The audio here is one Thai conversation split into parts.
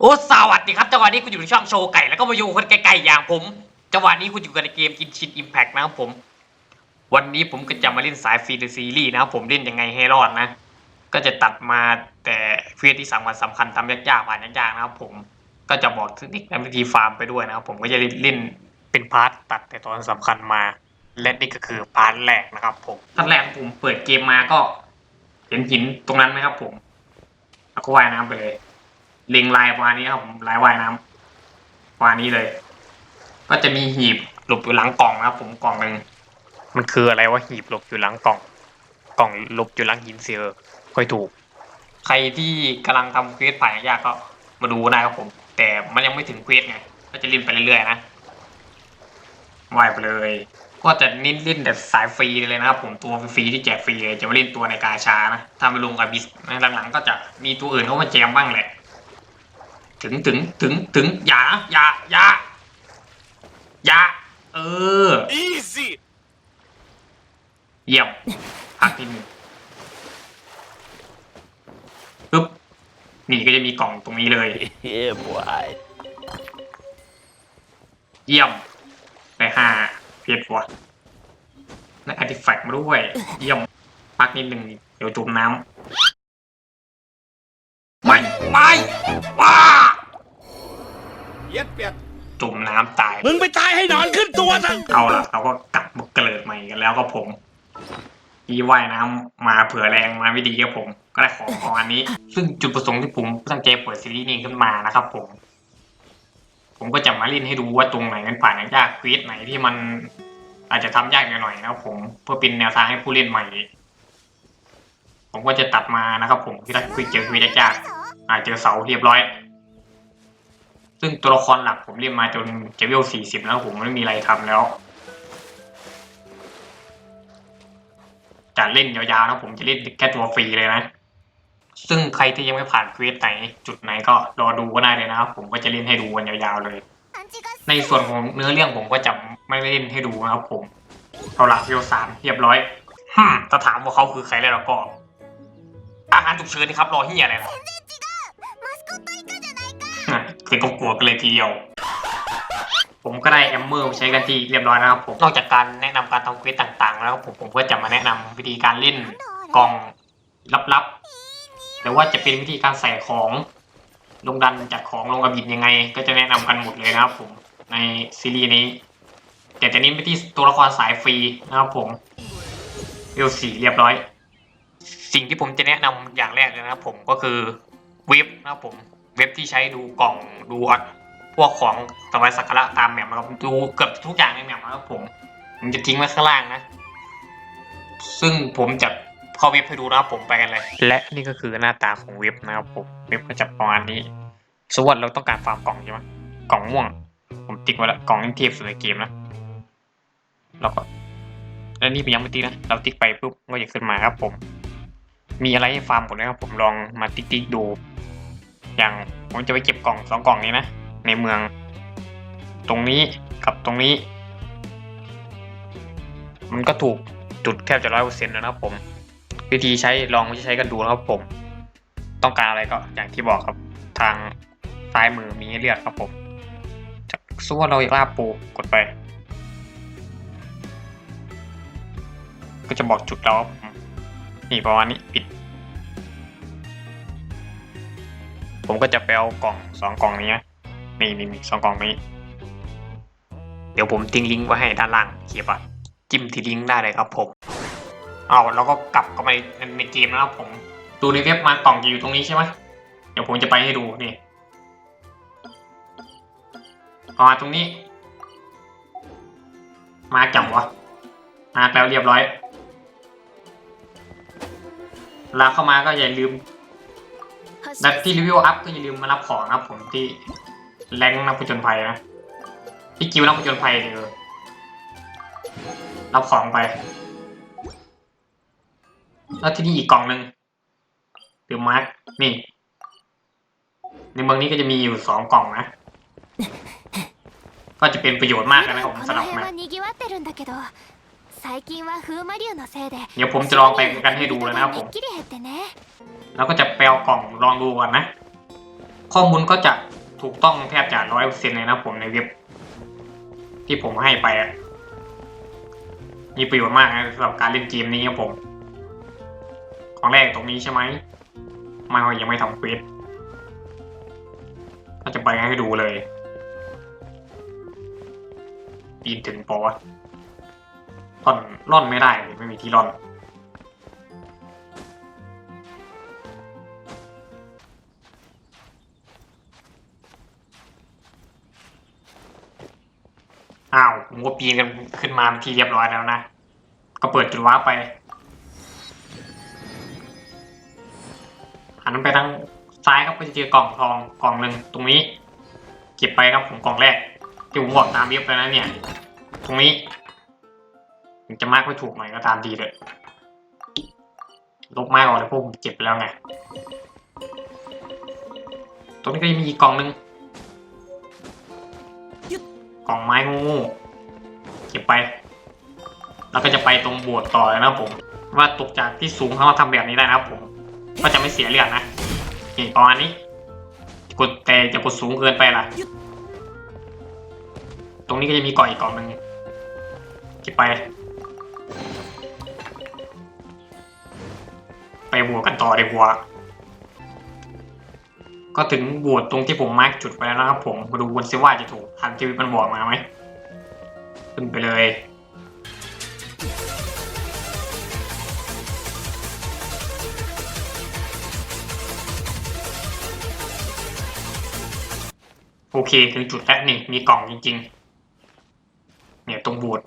โอ้สวัสดีครับจังหวะนี้คุณอยู่ในช่องโชว์ไก่แล้วก็มาอยู่คนไกลๆอย่างผมจังหวะนี้คุณอยู่กันในเกมกินชินอิมแพกนะครับผม วันนี้ผมก็จะมาเล่นสายฟรีซีรีส์นะครับผมเล่นยังไงให้รอดนะ ก็จะตัดมาแต่เฟียที่สำคัญสำคัญทำยากๆผ่านยากๆนะครับผมก็จะบอกเทคนิคและวิธีฟาร์มไปด้วยนะครับผมก็จะเล่นเป็นพาร์ทตัดแต่ตอนสำคัญมา และนี่ก็คือพาร์ทแรกนะครับผมพาร์ทแรกผมเปิดเกมมาก็ เห็นหินตรงนั้นไหมครับผมแล้วก็ว่ายน้ำไปเลย เล็งลายประมาณนี้ครับผมลายว่ายน้ำประมาณนี้เลย ก็จะมีหีบหลบอยู่หลังกล่องนะครับ ผมกล่องหนึ่งมันคืออะไรว่าหีบหลบอยู่หลังกล่อง กล่องหลบอยู่หลังหินเสือค่อยถูก ใครที่กำลังทำเควสผ่านยากก็มาดูได้ครับผม แต่มันยังไม่ถึงเควสไงก็จะเล่นไปเรื่อยๆนะว่ายไปเลย ก็จะเน้นเล่นแต่สายฟรีเลยนะครับผมตัวฟรีที่แจกฟรีเลยจะไม่เล่นตัวในกาชานะถ้าไม่ลงกับบิสนะหลังๆ ก็จะมีตัวอื่นเข้ามาแจมบ้างแหละ ถึงถึงถึงถึงอย่าอย่าอย่าอย่าเออ Easy! เยี่ยมภาคที่หนึ่งปึ๊บนี่ก็จะมีกล่องตรงนี้เลย Yeah, boy. เยี่ยมได้ห้าเพชรวะได้อาร์ติแฟกต์มาด้วย เยี่ยมพักนิดหนึ่งเดี๋ยวจุ่มน้ำ เย็ดเป็ดจุ่มน้ำตาย มึงไปตายให้นอนขึ้นตัวซะเอาล่ะเราก็กลับมาเกิดใหม่กันแล้วก็ผมพี่ว่ายน้ำมาเผื่อแรงมาไม่ดีครับผม ก็ได้ของของอันนี้ ซึ่งจุดประสงค์ที่ผมตั้งใจเปิดซีรีส์นี้ขึ้นมานะครับผม ผมก็จะมาเล่นให้ดูว่าตรงไหนมันผ่านยากควิสไหนที่มัน อาจจะทำยากหน่อยๆนะครับผมเพื่อเป็นแนวทางให้ผู้เล่นใหม่ ผมก็จะตัดมานะครับ ผมที่ถ้าคุยเจอควิสยากๆอาจเจอเสาเรียบร้อย ซึ่งตัวละครหลักผมเล่นมาจนเจเวลสี่สิบแล้วผมไม่มีอะไรทำแล้วจะเล่นยาวๆนะผมจะเล่นแค่ตัวฟรีเลยนะ ซึ่งใครที่ยังไม่ผ่านเควสไหน จุดไหนก็รอดูก็ได้เลยนะครับผมก็จะเล่นให้ดูกันยาวๆเลย ในส่วนของเนื้อเรื่องผมก็จะไม่เล่นให้ดูนะครับผมเอาละเวลสามเรียบร้อยฮึถ้าถามว่าเขาคือใครแล้วก็อาหารฉุกเฉินนี่ครับรอเฮียอะไรล่ะ คือก็กลัวกันเลยทีเดียว ผมก็ได้แอมเมอร์ใช้กันที่เรียบร้อยนะครับผมนอกจากการแนะนำการทำเควสต่างๆ แล้วผมผมก็จะมาแนะนำวิธีการเล่นกล่องลับๆหรือว่าจะเป็นวิธีการใส่ของลงดันจัดของลงกระบิดยังไง ก็จะแนะนำกันหมดเลยนะครับผมในซีรีส์นี้แต่จะเน้นไปที่ตัวละครสายฟรีนะครับผมเวลสี่เรียบร้อย สิ่งที่ผมจะแนะนำอย่างแรกเลยนะครับผมก็คือเว็บนะครับผม เว็บที่ใช้ดูกล่องดูอัดพวกของสบายสักการะตามแมปนะครับดูเกือบทุกอย่างในแมปนะครับผมผมจะทิ้งไว้ข้างล่างนะ ซึ่งผมจะเข้าเว็บให้ดูนะครับผมไปกันเลย และนี่ก็คือหน้าตาของเว็บนะครับผมเว็บก็จะประมาณนี้สมมติว่าเราต้องการฟาร์มกล่องใช่ไหมกล่องม่วง ผมติ๊กไว้แล้วกล่องนี้เทียบสุดในเกมนะเราก็แล้วนี่เป็นยังไม่ติ๊กนะเราติ๊กไปปุ๊บก็จะขึ้นมาครับผม มีอะไรให้ฟาร์มหมดนะครับผมลองมาติ๊กติ๊กดู อย่างผมจะไปเก็บกล่องสองกล่องนี้นะ ในเมือง ตรงนี้กับตรงนี้ มันก็ถูกจุดแทบจะร้อยเปอร์เซ็นต์แล้วนะครับผม วิธีใช้ลองวิธีใช้กันดูนะครับผม ต้องการอะไรก็อย่างที่บอกครับทางซ้ายมือมีให้เลือกครับผมจากสู้ว่าเราอยากล่าปูกดไป ก็จะบอกจุดเราครับผมนี่ประมาณนี้ปิด ผมก็จะไปเอากล่องสองกล่องนี้นี่นี่นี่สองกล่องนี้ เดี๋ยวผมทิ้งลิงก์ไว้ให้ด้านล่างคลิปอะจิ้มที่ลิงก์ได้เลยครับผมเอาแล้วก็กลับเข้าไปในเกมนะครับผมดูในเว็บมากล่องจะอยู่ตรงนี้ใช่ไหมเดี๋ยวผมจะไปให้ดูนี่พอมาตรงนี้ มาจับวะมาแล้วเรียบร้อยลาเข้ามาก็อย่าลืม นัดที่รีวิวอัพก็อย่าลืมมารับของนะครับผมที่แรงนักผจญภัยนะพี่กิวนักผจญภัยเลยรับของไป แล้วที่นี่อีกกล่องหนึ่งเดี๋วมาร์กนี่ ในเมืองนี้ก็จะมีอยู่สองกล่องนะ ก็จะเป็นประโยชน์มากนะบผมสำหรับแมป 賑わってるんだけど最近は風魔竜のせいで เดี๋ยวผมจะลองไปกันให้ดูเลยนะครับผม めっきり減ってね แล้วก็จะไปเอากล่องลองดูก่อนนะ ข้อมูลก็จะ ถูกต้องแทบจะร้อยเปอร์เซ็นต์เลยนะผมในเว็บ ที่ผมให้ไปอะมีประโยชน์มากนะสำหรับการเล่นเกมนี้ครับผม ของแรกตรงนี้ใช่ไหมไม่ว่ายังไม่ทำเควสก็จะไปให้ดูเลย ปีนถึงปอวะ ล่อนล่อนไม่ได้เลยไม่มีที่ล่อน อ้าวผมก็ปีนกันขึ้นมาที่เรียบร้อยแล้วนะ ก็เปิดจุดว้าไปหันไปทางซ้ายครับก็จะเจอกล่องทองกล่องหนึ่งตรงนี้ เก็บไปครับผมกล่องแรกที่ผมบอกตามเว็บไปแล้วเนี่ย ตรงนี้ ผมจะมากไม่ถูกหน่อยก็ตามดีเลยลบไม้ออกเลยพวกผมเก็บไปแล้วไง ตรงนี้ก็จะมีอีกกล่องหนึ่งกล่องไม้งูเก็บไป แล้วก็จะไปตรงบสถ์ต่อเลยนะผม ว่าตกจากที่สูงเขามาทำแบบนี้ได้นะครับผม ก็จะไม่เสียเลือดนะนี่ประมาณนี้ กดแต่จะกดสูงเกินไปล่ะ ตรงนี้ก็จะมีก่องอีกกล่องหนึ่งเก็บไป ไปบวกกันต่อดีกว่าก็ถึงบวชตรงที่ผมมาร์กจุดไปแล้วนะครับผมมาดูวนซิว่าจะถูกทันที่มันบอกมาไหมขึ้นไปเลยโอเคถึงจุดแล้วนี่มีกล่องจริง ๆ เนี่ยตรงบูธ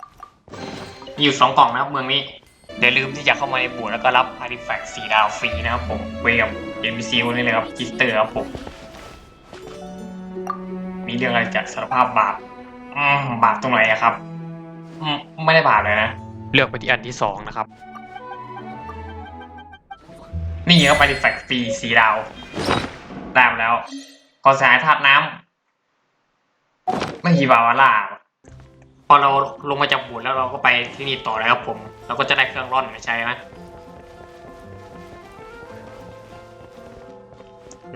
มีอยู่สองกล่องนะครับเมืองนี้ อย่าลืมที่จะเข้ามาในบูธแล้วก็รับอาร์ติแฟกต์สีดาวฟรีนะครับผมเวกับ NPC คนนี้เลยครับกิสเตอร์ครับผม มีเรื่องอะไรจะสารภาพบาปอืมบาปตรงไหนอะครับอืมไม่ได้บาปเลยนะ เลือกไปที่อันที่สองนะครับ นี่ครับอาร์ติแฟกต์ฟรีสีดาวได้มาแล้วกอสายธาตุน้ำไม่มีบาวาร่าว่ะพ อเราลงมาจากบูธแล้วเราก็ไปที่นี่ต่อแล้วครับผม เราก็จะได้เครื่องร่อนมาใช้นะ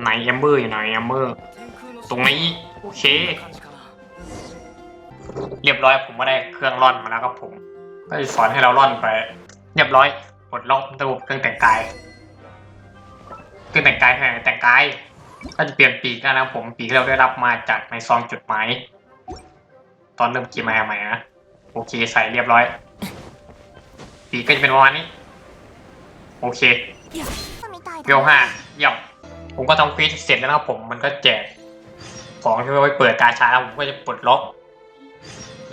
ไหนแอมเบอร์อยู่ไหนแอมเบอร์ตรงนี้โอเค เรียบร้อยผมก็ได้เครื่องร่อนมาแล้วครับผมก็จะสอนให้เราร่อนไป เรียบร้อยปลดล็อกระบบเครื่องแต่งกายเครื่องแต่งกายแค่แต่งกาย ก็จะเปลี่ยนปีกนะครับผมปีกที่เราได้รับมาจากในซองจดหมาย ตอนเริ่มเกมมาใหม่นะโอเคใส่เรียบร้อยปีก็จะเป็นประมาณนี้ โอเคเพียวห้าย่อมผมก็ทำควีสเสร็จแล้วนะผมมันก็แจกของที่ไว้เปิดกาชาแล้วผมก็จะปลดล็อก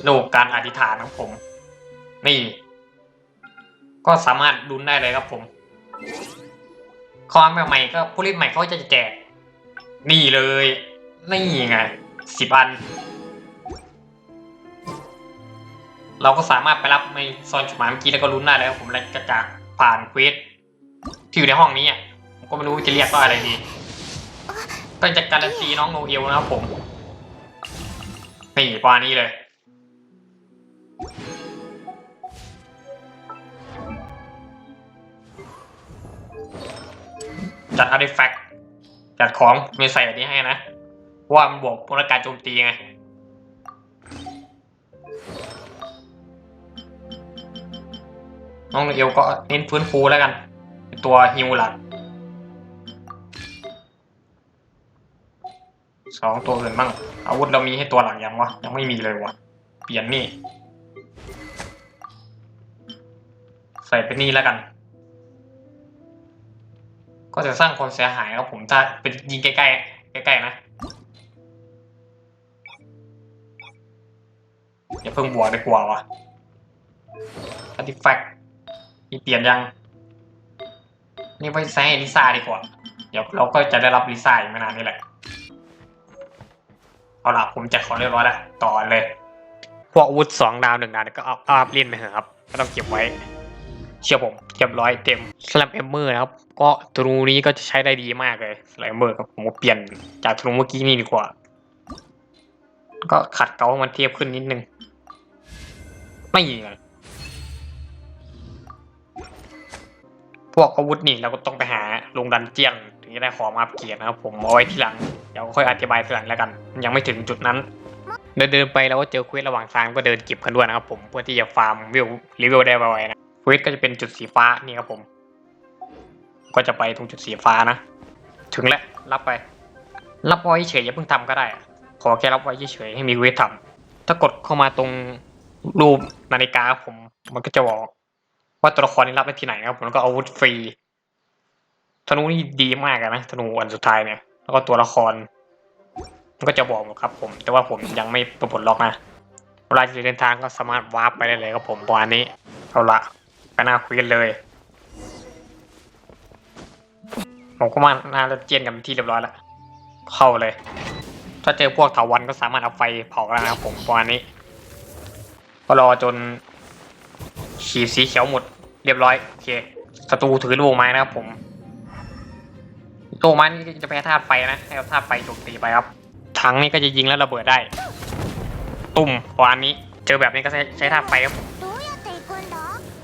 โลกการอธิษฐานของผม นี่ ก็สามารถดุนได้เลยครับผมคอนใหม่ก็ผู้เล่นใหม่เขาจะแจก นี่เลย นี่ไงสิบอัน เราก็สามารถไปรับในซอนจดหมายเมื่อกี้แล้วก็ลุ้นได้แล้วผมเลยจะจากผ่านเควสที่อยู่ในห้องนี้อะผมก็ไม่รู้จะเรียกว่าอะไรดีก็จะการันตีน้องโนเอลนะครับผมนี่ปานี้เลย จัดอาร์ติแฟกต์จัดของมีใส่อันนี้ให้นะเพราะว่ามันบวกพลังการโจมตีไง น้องเอลก็เน้นฟื้นฟูแล้วกัน ตัวฮิวหลักสองตัวอื่นบ้างอาวุธเรามีให้ตัวหลังยังวะ ยังไม่มีเลยวะเปลี่ยนนี่ ใส่เป็นนี่แล้วกัน ก็จะสร้างความเสียหายครับผมถ้าเป็นยิงใกล้ๆใกล้ๆนะอย่าเพิ่งบวกดีกว่าวะ artifact มีเปลี่ยนยัง นี่ไปใช้ให้ลิซ่าดีกว่า เดี๋ยวเราก็จะได้รับลิซ่าอีกไม่นานนี่แหละ เอาล่ะผมจัดของเรียบร้อยแล้ว ต่อเลย พวกอาวุธสองดาวหนึ่งดาวก็เอาอาอัพเล่นไปเถอะครับ ก็ต้องเก็บไว้ เชื่อผมเรียบร้อยเต็มสลับเอมเมอร์นะครับ ก็ตรงนี้ก็จะใช้ได้ดีมากเลยสลับเอมเมอร์ครับผมเปลี่ยนจากตรงเมื่อกี้นี่ดีกว่า ก็ขัดเกลาให้มันเทียบขึ้นนิดนึง ไม่ยิงเลย พวกอาวุธนี่เราก็ต้องไปหาลงดันเจียนถึงจะได้ของมาอัปเกรดนะครับผมเอาไว้ทีหลัง เดี๋ยวค่อยอธิบายทีหลังแล้วกัน ยังไม่ถึงจุดนั้น เดินเดินไปแล้วก็เจอเควสระหว่างทางก็เดินเก็บกันด้วยนะครับผมเพื่อที่จะฟาร์มวิวรีวิวได้ไวๆนะเควสก็จะเป็นจุดสีฟ้านี่ครับผม ก็จะไปตรงจุดสีฟ้านะ ถึงแล้วรับไป รับไว้เฉยอย่าเพิ่งทำก็ได้ ขอแค่รับไว้เฉยให้มีเควสทำถ้ากดเข้ามาตรงรูปนาฬิกาผมมันก็จะบอก ว่าตัวละครนี้รับได้ที่ไหนนะครับผมแล้วก็อาวุธฟรีธนูนี่ดีมากนะธนูอันสุดท้ายเนี่ย แล้วก็ตัวละคร มันก็จะบอกหมดครับ ผม แต่ว่าผมยังไม่ปลดล็อกนะเวลาจะเดินทางก็สามารถวาร์ปไปได้เลยครับผมประมาณนี้เอาละไปหน้าคุยกันเลยผมก็มาหน้าเจียนกันเป็นที่เรียบร้อยแล้วเข้าเลย ถ้าเจอพวกเถาวันก็สามารถเอาไฟเผาได้นะครับผมประมาณนี้ก็รอจน ขีดสีเขียวหมด เรียบร้อยโอเคศัตรูถือลูกไม้นะครับผมลูกไม้นี่จะแพ้ธาตุไฟนะให้ธาตุไฟโจมตีไปครับถังนี่ก็จะยิงแล้วระเบิดได้ ตุ่มพออันนี้ เจอแบบนี้ก็ใช้ใช้ธาตุไฟครับ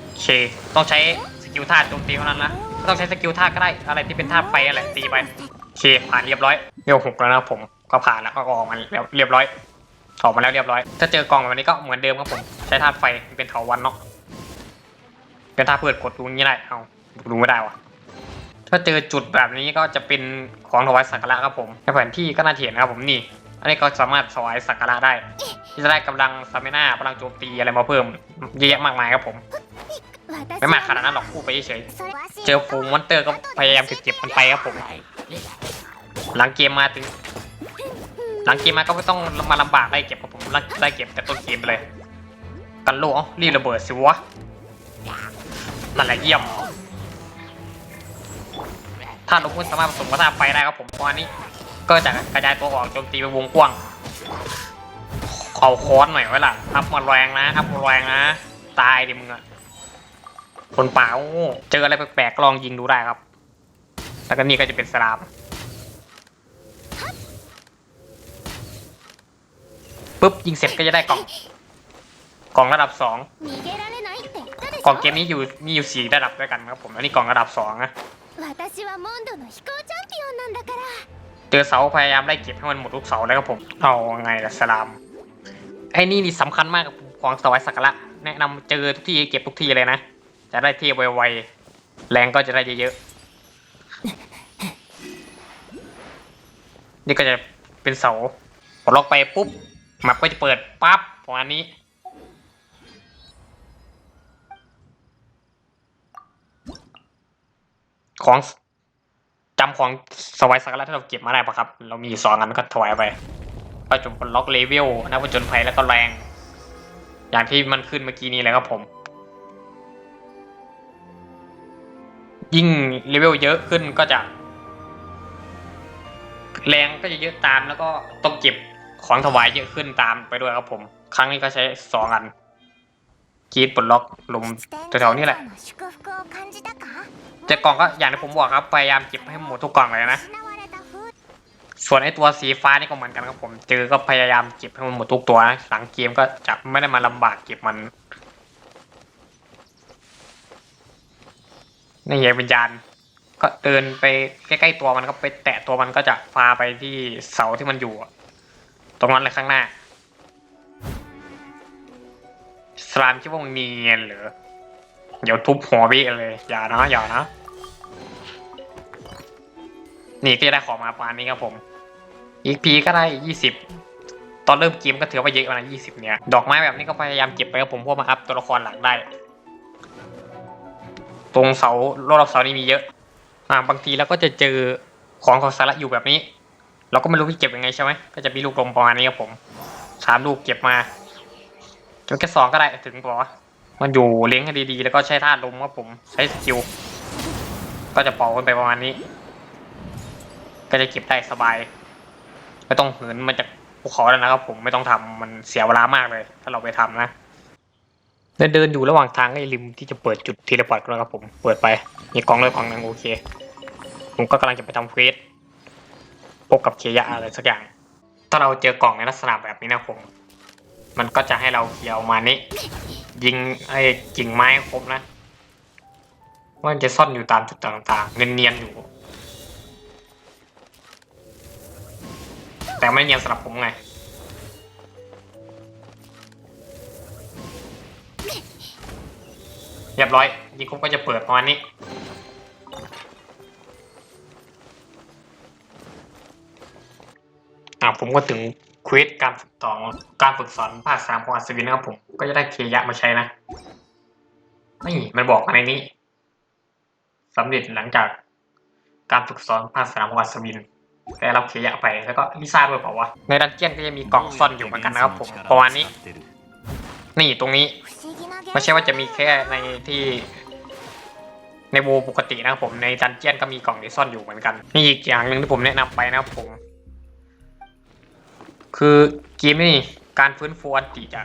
โอเค ต้องใช้สกิลธาตุโจมตีเท่านั้นนะไม่ต้องใช้สกิลธาตุก็ได้อะไรที่เป็นธาตุไฟอะไรตีไปโอเคผ่านเรียบร้อยเรียวหกแล้วนะผมก็ผ่านแล้วก็ออกมาแเรียบร้อยออกมาแล้วเรียบร้อย ถ้าเจอกล่องแบบนี้ก็เหมือนเดิมครับผม ใช้ธาตุไฟเป็นเถาวันเนาะ แต่ถ้าเปิดกดตรงนี้ได้เอาดูไม่ได้วะถ้าเจอจุดแบบนี้ก็จะเป็นของถวายสักการะครับผมในแผนที่ก็น่าเฉียนครับผมนี่ อันนี้ก็สามารถถวายสักการะได้ ที่จะได้กำลังสมิน่าพลังโจมตีอะไรมาเพิ่มเยอะมากมายครับผมไม่มากขนาดนั้นหรอกพูดไปเฉยเจอฟูมอนเตอร์ก็พยายามจะเก็บมันไปครับผม หลังเกมมาถึงหลังเกมมาก็ไม่ต้องมาลำบากได้เก็บครับผมได้เก็บแต่ต้นเกมไปเลย กันโลกรีระเบิดสิวะ นั่นแหละเยี่ยมถ้าลงพุทสามารถผสมกับธาไฟได้ครับผมตอนนี้ ก็จะกระจายตัวออกโจมตีไปวงกว้างเอาค้อนหน่อยไว้ล่ะอัพมาแรงนะอัพมาแรงนะ ตายดิมึงอะคนป่าเจออะไรแปลกๆลองยิงดูได้ครับ แล้วก็นี่ก็จะเป็นสลามปุ๊บยิงเสร็จก็จะได้กล่อง กล่องระดับสอง กล่องเกมนี้อยู่มีอยู่สี่ระดับด้วยกันครับผมอันนี้กล่องระดับสองนะเจอเสาพยายามได้เก็บให้มันหมดทุกเสาเลยครับผมเอาไงล่ะสลามไอ้นี่นี่สำคัญมากครับของสวายสักระแนะนำเจอทุกที่เก็บทุกทีเลยนะ จะได้เทียบไวๆแรงก็จะได้เยอะๆนี่ก็จะเป็นเสาพอล็อกไปปุ๊บมับก็จะเปิดปั๊บประมาณนี้ ของจำของสวายสักการะที่เราเก็บมาได้ปะครับ เรามีสองอันก็ถวายไปก็จนปลดล็อกเลเวลนะผจญภัยแล้วก็แรง อย่างที่มันขึ้นเมื่อกี้นี้เลยครับผม ยิ่งเลเวลเยอะขึ้นก็จะ แรงก็จะเยอะตามแล้วก็ต้องเก็บของถวายเยอะขึ้นตามไปด้วยครับผม ครั้งนี้ก็ใช้สองอันกีดปลดล็อกลมแถวๆนี้แหละ จต่กล่องก็อย่างที่ผมบอกครับพยายามเก็บให้หมดทุกกล่องเลยนะส่วนไอตัวสีฟ้านี่ก็เหมือนกันครับผม เจอก็พยายามเก็บให้มันหมดทุกตัวนะหลังเกมก็จะไม่ได้มาลำบากเก็บมันนี่ไงวิญญาณก็เดินไปใกล้ๆตัวมันก็ไปแตะตัวมันก็จะพาไปที่เสาที่มันอยู่ ตรงนั้นเลยข้างหน้าสลามคิดว่ามึงมีเงินเหรอเดี๋ยวทุบหัวพี่เลยอย่านะอย่านะ นี่ก็จะได้ของมาประมาณนี้ครับผม อีกพีก็ได้ยี่สิบตอนเริ่มเกมก็ถือว่าเยอะนะยี่สิบเนี่ย ดอกไม้แบบนี้ก็พยายามเก็บไปครับผมเพื่อมาอัพตัวละครหลังได้ ตรงเสารอบเสานี่มีเยอะอ่าบางทีเราก็จะเจอของของสาระอยู่แบบนี้ เราก็ไม่รู้ว่าเก็บยังไงใช่ไหมก็จะมีลูกลมประมาณนี้ครับผมสามลูกเก็บมาจนแค่สองก็ได้ถึงบอมันอยู่เลี้ยงให้ดีๆ แล้วก็ใช้ธาตุลมครับผมใช้สกิลก็จะเป่ากันไปประมาณนี้ ก็จะเก็บได้สบาย ไม่ต้องเหินมาจากภูเขาแล้วนะครับ ผมไม่ต้องทำมันเสียเวลามากเลย ถ้าเราไปทำนะเดินเดินอยู่ระหว่างทางไอ้ริมที่จะเปิดจุดทีละพอร์ตก็แล้วครับผมเปิดไปมีกล่องเลยกองนึงโอเค ผมก็กำลังจะไปทำเควสพบกับเคยะอะไรสักอย่าง ถ้าเราเจอกล่องในลักษณะแบบนี้นะผมมันก็จะให้เราเคลียร์ออกมานี้ ยิงไอ้กิ่งไม้ครบนะว่ามันจะซ่อนอยู่ตามจุดต่างๆ เนียนๆอยู่ ไม่เนียนสำหรับผมไง เรียบร้อยดีคุกก็จะเปิดประมาณนี้ อ่าผมก็ถึงควสการฝึกสอนการฝึกสอนภาคสามของอัศวินนะครับผม ก็จะได้เคยะมาใช้นะ นี่มันบอกมาในนี้สำเร็จหลังจากการฝึกสอนภาคสามของอัศวิน แต่เรับขยะไปแล้วก็มิซ่าด้วยเปล่าวะในดันเจียนก็จะมีกล่องซ่อนอยู่เหมือนกันนะครับผมประมาณนี้ นี่ตรงนี้ไม่ใช่ว่าจะมีแค่ในที่ในโวปกตินะครับผมในดันเจียนก็มีกล่องที่ซ่อนอยู่เหมือนกันนี่อีกอย่างหนึ่งที่ผมแนะนำไปนะครับผม คือเกมนี่การฟื้นฟูอันติจะ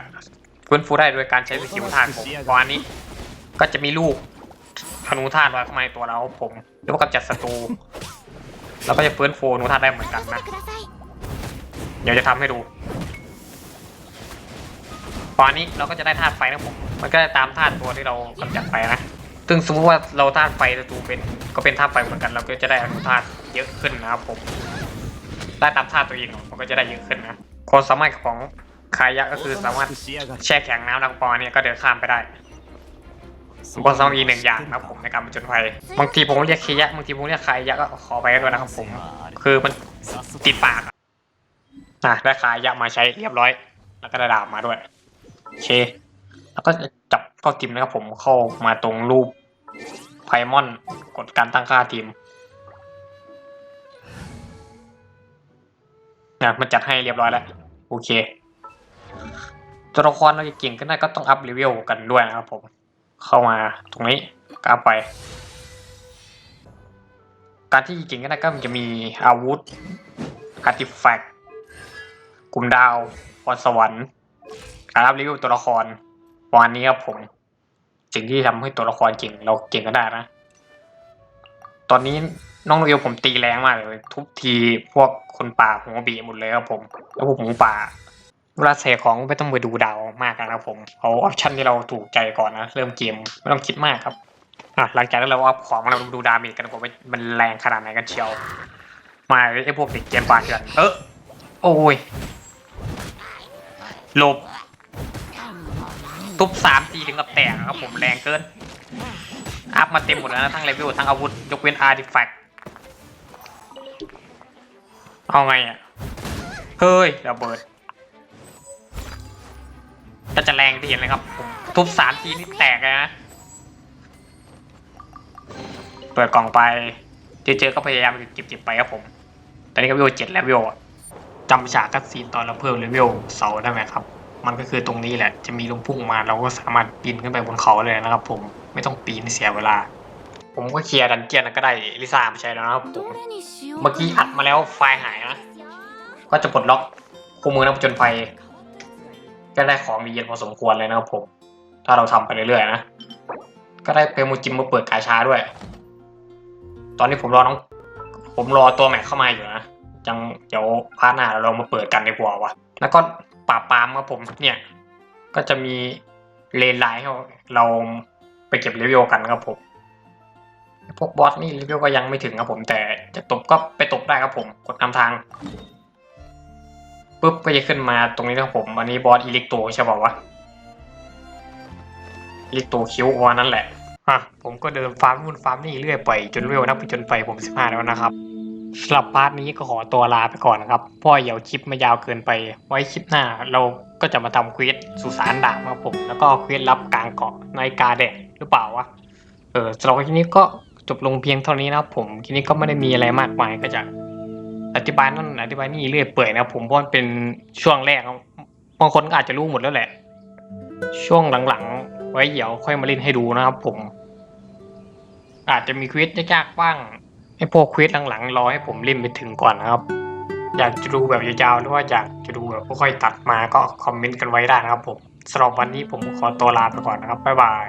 ฟื้นฟูได้โดยการใช้สกิลธาตุผมประมาณนี้ ก็จะมีลูกธนูธาตุลอยเข้ามาในตัวเราผมแล้วก็จัดศัตรู แล้วก็จะเฟื้อนโฟนขอท่านได้เหมือนกันนะ เดี๋ยวจะทำให้ดู ตอนนี้เราก็จะได้ธาตุไฟนะผม มันก็จะตามธาตุตัวที่เรากำจัดไปนะ ซึ่งสมมติว่าเราธาตุไฟศัตรูเป็น ก็เป็นธาตุไฟเหมือนกัน เราก็จะได้อนุธาตุเยอะขึ้นนะครับผม ได้ตามธาตุตัวเองผมก็จะได้เยอะขึ้นนะความสามารถของคายะก็คือสามารถแช่แข็งน้ำลังปอเนี่ยก็เดินข้ามไปได้ ความสามารถอีกหนึ่งอย่างนะครับผมในการผจญภัยบางทีผมเรียกเคยะบางทีผมเรียกคายะก็ขอไปด้วยนะครับผม คือมันติดปากอะอะได้คายะมาใช้เรียบร้อย แล้วก็ได้ดาบมาด้วยโอเค แล้วก็จะจับเข้าทีมนะครับผมเข้ามาตรงรูปไพมอนกดการตั้งค่าทีมนะมันจัดให้เรียบร้อยแล้ว โอเค ตัวละครเราจะเก่งขึ้นได้ก็ต้องอัพเลเวลกันด้วยนะครับผม เข้ามาตรงนี้ก้าวไป การที่เก่งขึ้นได้ก็มันจะมีอาวุธอาร์ติแฟกต์กลุ่มดาวพรสวรรค์การรับรีวิวตัวละครวันนี้ครับผมสิ่งที่ทำให้ตัวละครเก่งเราเก่งก็ได้นะ ตอนนี้น้องโนเอลผมตีแรงมากเลย ทุบทีพวกคนป่าหัวบีหมดเลยครับผม แล้วพวกหมูป่า เวลาเสกของไม่ต้องไปดูดาวมากนะครับผมเอาออปชั่นที่เราถูกใจก่อนนะเริ่มเกมไม่ต้องคิดมากครับอะหลังจากนั้นเราเอาของเราดูดาเมจกันก่อนว่ามันแรงขนาดไหนกันเชียว มาไอ้พวกเด็กเกมป่าเถื่อนเออโอ้ยหลบทุบสามทีถึงกับแตกครับผมแรงเกินอัพมาเต็มหมดแล้วนะทั้งเลเวลทั้งอาวุธยกเว้นอาร์ติแฟกต์เอาไงอะ เฮ้ยระเบิด ก็จะแรงที่เห็นเลยครับทุบสารทีนี่แตกเลยนะเปิดกล่องไป เจอๆก็พยายามเก็บๆไปครับผม ตอนนี้ก็วิวเจ็ดแล้ววิวจำฉากกัดซีนตอนเราเพิ่มเลยวิลเสาได้ไหมครับ มันก็คือตรงนี้แหละ จะมีลมพุ่งมาเราก็สามารถปีนขึ้นไปบนเขาเลยนะครับผม ไม่ต้องปีนเสียเวลา ผมก็เคลียร์ดันเจียนก็ได้ลิซ่ามาใช้แล้วนะครับผม เมื่อกี้อัดมาแล้วไฟหายนะ ก็จะปลดล็อกคู่มือนักจญภัย ก็ได้ของดีเย็นพอสมควรเลยนะครับผม ถ้าเราทำไปเรื่อยๆนะ ก็ได้เพมูจิมมาเปิดกาชาด้วย ตอนนี้ผมรอน้อง ผมรอตัวใหม่เข้ามาอยู่นะ ยังเดี๋ยวพาร์ทหน้าเรามาเปิดกันดีกว่าวะแล้วก็ปราบปามครับผมเนี่ย ก็จะมีเลนไลน์ให้เราไปเก็บเลเวลกันครับผมพวกบอสนี่เลเวลก็ยังไม่ถึงครับผม แต่จะตบก็ไปตบได้ครับผม กดนำทาง ปุ๊บก็จะขึ้นมาตรงนี้นะผม อันนี้บอสอิเล็กโตใช่ป่าวะอิเล็กโตคิววันนั้นแหละอะผมก็เดินฟาร์มนู่นฟาร์มนี่เรื่อยไปจนเวลนับไปจนไปผมสิบห้าแล้วนะครับสำหรับพาร์ทนี้ก็ขอตัวลาไปก่อนนะครับเพราะเดี๋ยวคลิปม่ยาวเกินไป ไว้คลิปหน้าเราก็จะมาทำควสสุสานดาบครับผม แล้วก็ควสรับกลางเกาะในกาแดดหรือเปล่าวะเออสำหรับคลิปนี้ก็จบลงเพียงเท่านี้นะครับผมคลิปนี้ก็ไม่ได้มีอะไรมากมายก็จะ อธิบายนั่นอธิบายนี่เรื่อยเปื่อยนะครับผมเพราะมันเป็นช่วงแรกครับบางคนก็อาจจะรู้หมดแล้วแหละ ช่วงหลังๆ ไว้เดี๋ยวค่อยมาเล่นให้ดูนะครับผม อาจจะมีควิสยากๆบ้างให้พวกควิสหลังๆรอให้ผมเล่นไปถึงก่อนนะครับ อยากจะดูแบบยาวๆหรือว่าอยากจะดูแบบค่อยๆตัดมาก็คอมเมนต์กันไว้ได้นะครับผมสำหรับวันนี้ผมขอตัวลาไปก่อนนะครับบ๊ายบาย